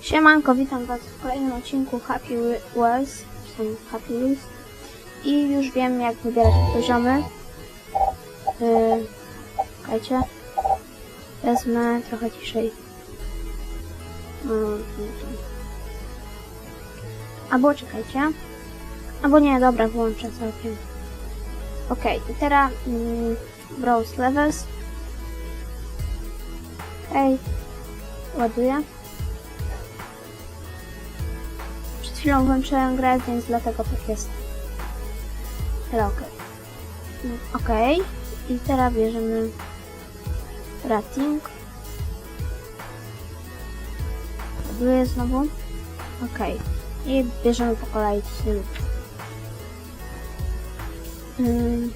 Siemanko, witam Was w kolejnym odcinku Happy Wheels, czy tam Happy Wheels i już wiem jak wybierać poziomy. Yy, czekajcie, wezmę trochę ciszej. Mm, Albo czekajcie, albo nie, dobra, włączę całkiem. Okej, i teraz mm, Browse Levels. Okej, ładuję. Przed chwilą włączyłem grę, więc dlatego tak jest. Ale okej. Mm, Okej. I teraz bierzemy rating. Ładuję znowu. Okej. I bierzemy po kolei ciśnienie. Mm.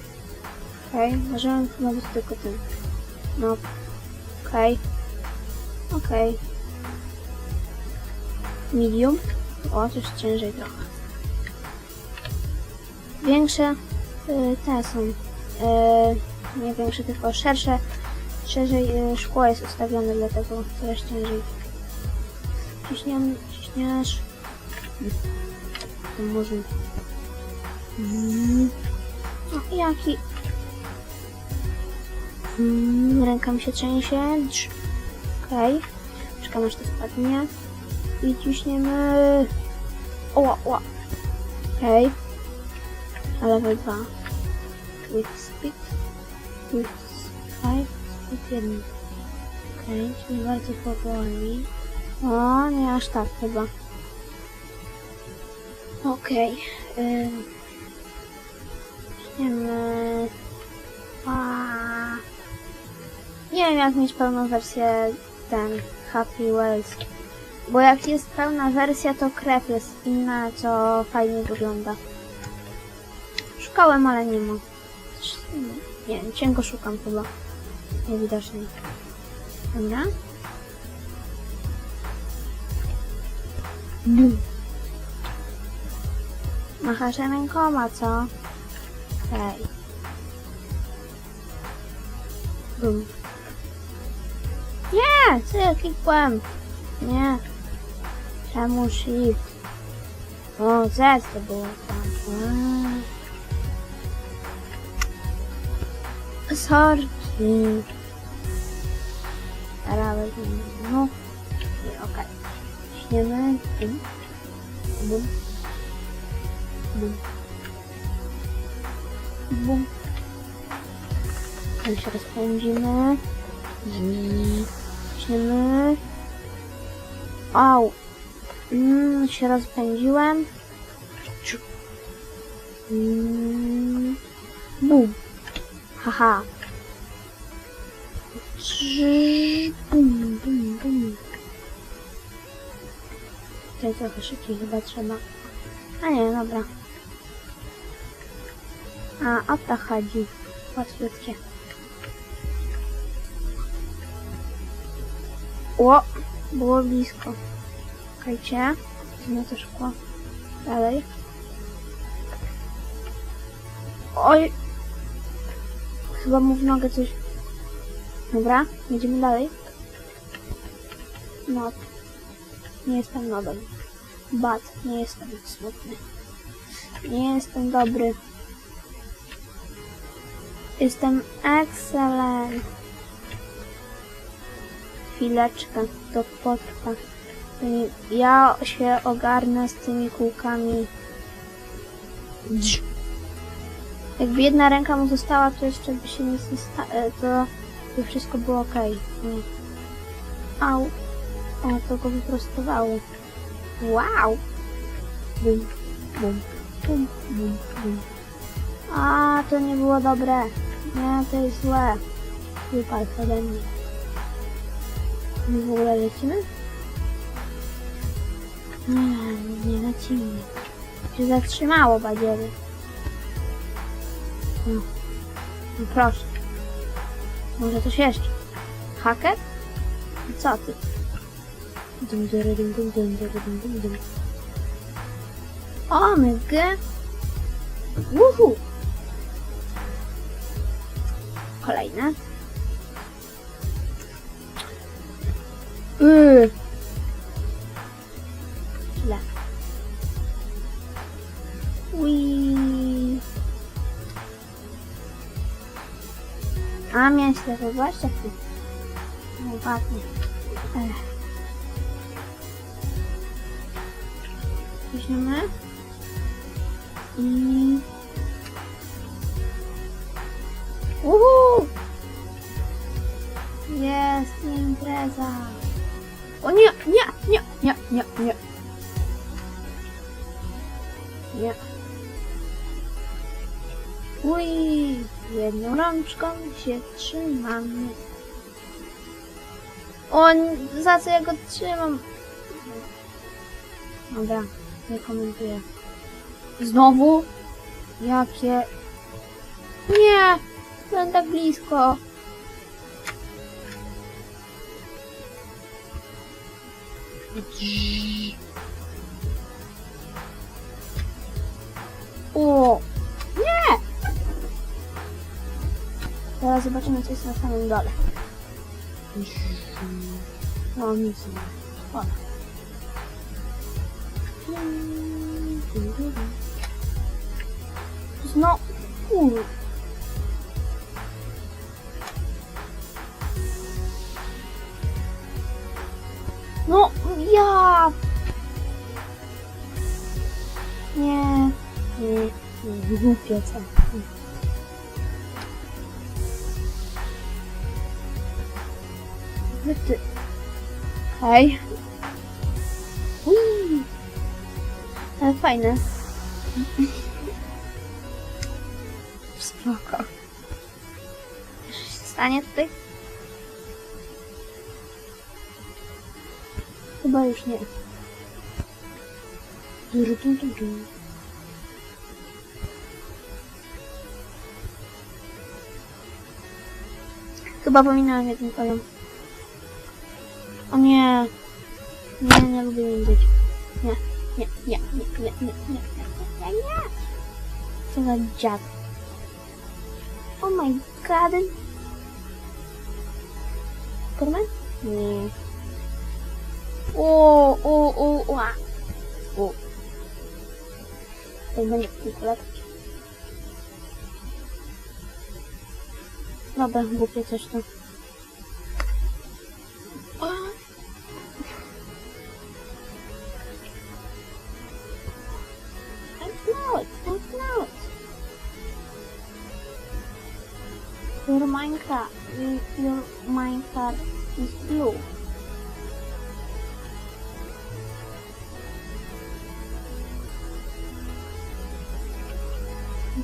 Okej, możemy chyba tylko tym. No. Okej. Okej. Medium. O, coś ciężej trochę. Większe y, te są. Y, nie większe, tylko szersze. Szerzej y, szkło jest ustawione, dlatego coraz ciężej. Ciśniemy, ciśniesz. To może. Mm. O, jaki. Mm, ręka mi się trzęsie. Okej. Czekam aż to spadnie. I ciśniemy. Oła, oła. Okej. A level 2. With speed. With 5. Speed 1. Okej, czyli bardzo powoli. O, nie aż tak chyba. Okej. ym. A. Nie wiem jak mieć pełną wersję ten Happy Wheels. Bo jak jest pełna wersja, to krew jest inna, co fajnie wygląda. Szukałem, ale nie ma. Nie wiem, cienko szukam chyba. Niewidocznie. Dobra. Bum. Machasz rękoma, co? Hej. Bum. Nie! Co ja klikłem? Nie. Czemu shift? O, Z to było tam. A. Sorry. Teraz weźmiemy no. I okej. Ciśniemy. Bum. Bum. Bum. Tam się rozpędzimy. Ciśniemy. Au. Mm, się rozpędziłem. Mm, bum. Haha. Bum, bum, bum. Tutaj trochę szybciej chyba trzeba. A nie, dobra. A, o to chodzi. Łatwiutkie. O, było blisko. Czekajcie. Wezmę to szkło. Dalej. Oj. Chyba mu w nogę coś... Dobra, jedziemy dalej. No. Nie jestem nobem. Bad, nie jestem smutny. Nie jestem dobry. Jestem excellent. Chwileczkę, to potrwa. Ja się ogarnę z tymi kółkami. Jakby jedna ręka mu została, to jeszcze by się nic nie stało, to by wszystko było ok. Au. O, to go wyprostowało. Wow. Bum, bum, bum, bum, bum. A, to nie było dobre. Nie, to jest złe. Wypadł ode mnie. My w ogóle lecimy? Nie, nie lecimy. Się zatrzymało badziery. No. no proszę. Może coś jeszcze. Haker? Co ty? Dum, dum, dum, dum, dum, dum, dum, dum. O, mygę. Uhu. Kolejne. Yy. Źle. Ui. A mięśnie, zobaczcie jak tu. No ładnie. Weźmiemy. I... Uhu! Impreza. O nie, nie, nie, nie, nie, nie. Nie. Uj, jedną rączką się trzymamy. O, za co ja go trzymam? Dobra, nie komentuję. Znowu? Jakie... Nie! Byłem tak blisko. O! Nie! Teraz zobaczymy, co jest na samym dole. No, nic nie. No, kur... No, ja... Nie, nie, nie, głupie co. Ty... Hej. Ui. Ale fajne. Spoko. Coś się stanie tutaj? Chyba już nie. Chyba pominąłem jeden poziom. O nie. Nie, nie lubię nim być. Nie, nie, nie, nie, nie, nie, nie, nie, nie, nie. Co za dziad. Oh my god. Superman? Nie. おおおおわおえ、なにいくらだっけ Dobra, głupie coś tam.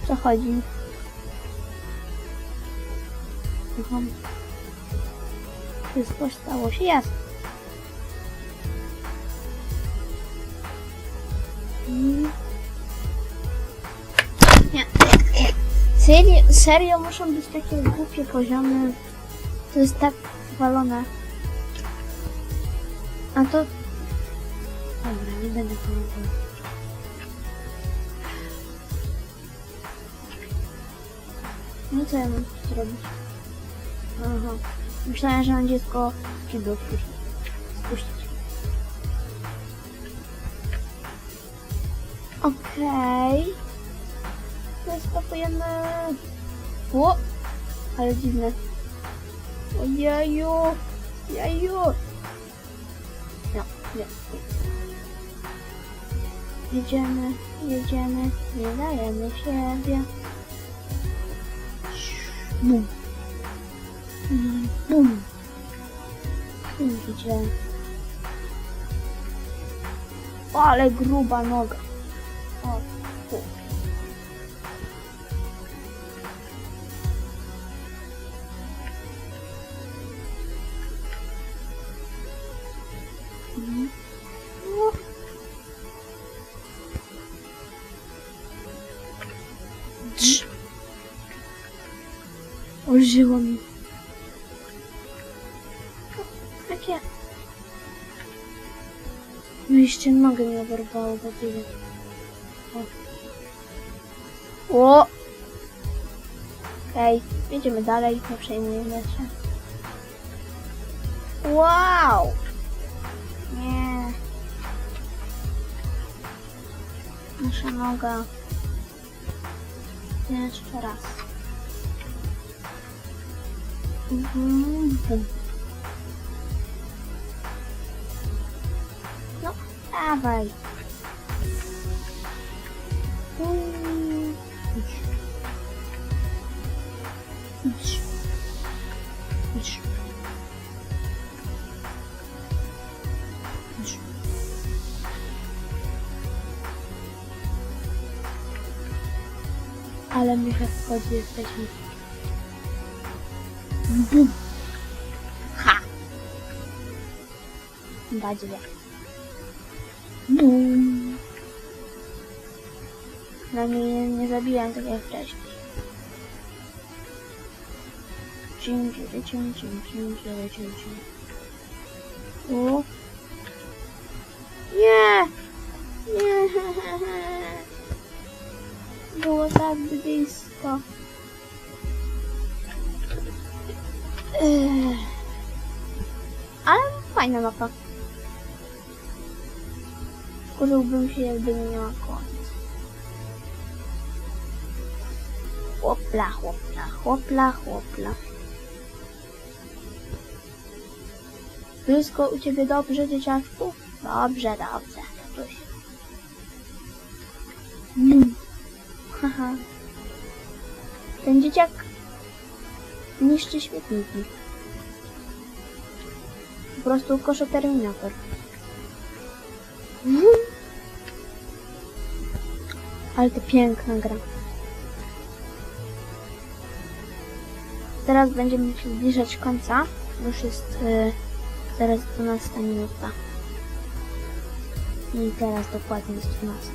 O co chodzi? Wszystko stało się jasne. Nie. Serio, serio muszą być takie głupie poziomy. To jest tak walone. A to... Dobra, nie będę komentował. No co ja mam zrobić? Aha. Myślałem, że mam dziecko z kiblu spuścić. Okej. Okay. Skapujemy. O! Ale dziwne. Ojeju! Jeju! No, nie. Jedziemy, jedziemy, nie dajemy siebie. Бум. Бум. Widzicie? Ale gruba noga. O, tu. Mhm. Dż. Drz. Olżyło mi. Takie. No jeszcze nogę mi oberwało, bo tyle. O. o! Okej, jedziemy dalej, nie przejmujemy się. Wow! Nie. Nasza noga. Jeszcze raz. No, dawaj. Idź. Idź. Idź. Idź. Ale my jak wchodzi jesteśmy. Bum. Ha! Badzie. Bum. No mnie nie zabiłem tak jak wcześniej. Cim, cim, cim, cim, cim, cim, cim, cim. U. Nie! Nie! Było tak blisko. Ech. Ale fajna mapa. Wkurzyłbym się, jakby nie miała koniec. Chłopla, chłopla, chłopla, chłopla. Wszystko u ciebie dobrze, dzieciaczku? Dobrze, dobrze. Tatuś. Mm. Haha. Ten dzieciak niszczy śmietniki. Po prostu koszo terminator. Mhm. Ale to piękna gra. Teraz będziemy się zbliżać końca. Już jest y, zaraz 12 minuta. I teraz dokładnie jest 12.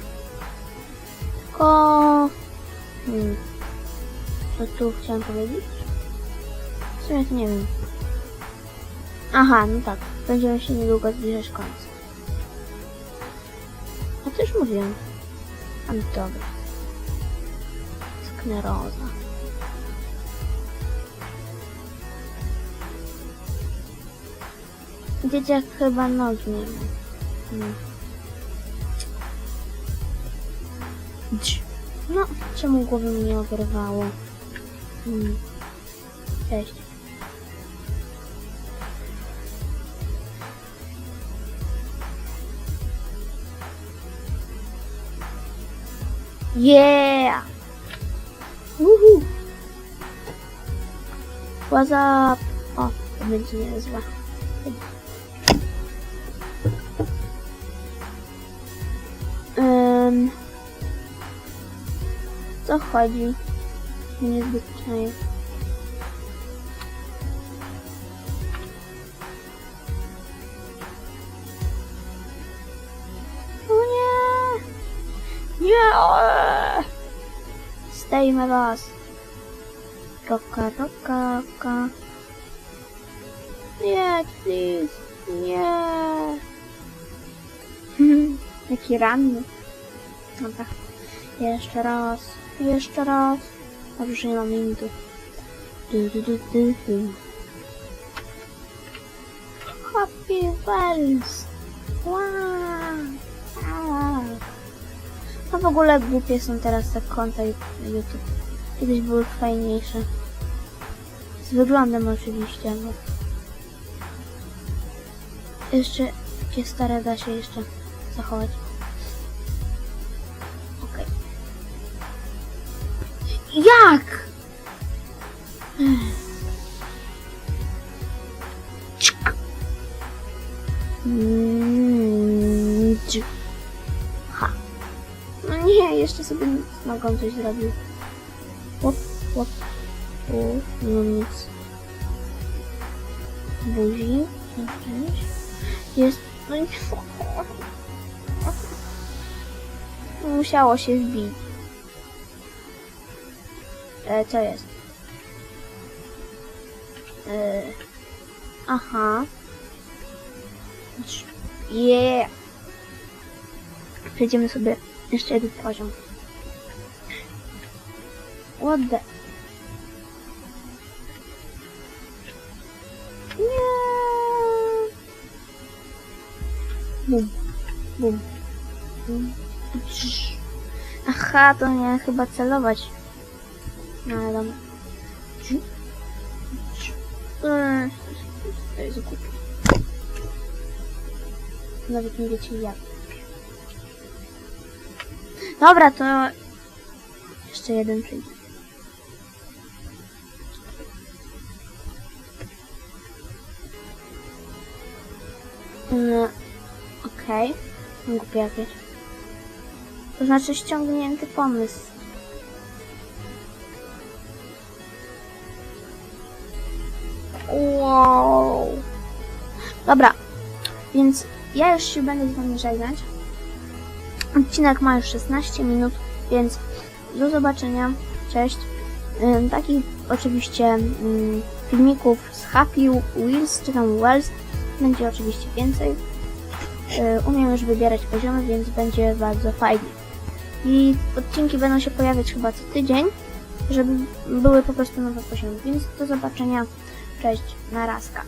Tylko... Hmm. Co tu chciałem powiedzieć? Sumie to nie wiem. Aha, no tak. Będziemy się niedługo zbliżać końca. A to już mówiłem. A no dobra. Skleroza. Dzieciak chyba nogi nie ma. Hmm. No, czemu głowy mnie oberwało? Hmm. Cześć. Yeah! Woohoo! What's up? O, to będzie niezła. Um, co chodzi? Niezwyczajnie. O Zdejmę was. Roka, roka, roka. Nie, please. Nie. Jaki ranny. Dobra. Jeszcze raz. Jeszcze raz. Dobrze, że nie mam minutu. Du, du, du, du, du. Happy Wheels. Wow. Wow. No w ogóle głupie są teraz te konta YouTube. Kiedyś były fajniejsze. Z wyglądem oczywiście, bo... Jeszcze takie stare da się jeszcze zachować. Okej. Jak? Cik. Mm, sobie nogą coś zrobił. Łop, łop. U, mam nic. Buzi. Jakieś. Jest. No nie. Musiało się wbić. E, co jest? E, aha. Yeah. Przejdziemy sobie jeszcze jeden poziom. What the... Nie. Bum. Bum. Bum. Aha, to nie chyba celować. No ale dobra. To jest głupie. Nawet nie wiecie jak. Dobra, to jeszcze jeden przyjdzie. Mm, Okej. Głupie jakieś. To znaczy ściągnięty pomysł. Wow. Dobra, więc ja już się będę z wami żegnać. Odcinek ma już 16 minut, więc do zobaczenia. Cześć. Takich oczywiście filmików z Happy Wheels czy tam Wells będzie oczywiście więcej. Y, Umiem już wybierać poziomy, więc będzie bardzo fajnie. I odcinki będą się pojawiać chyba co tydzień, żeby były po prostu nowe poziomy. Więc do zobaczenia. Cześć, narazka.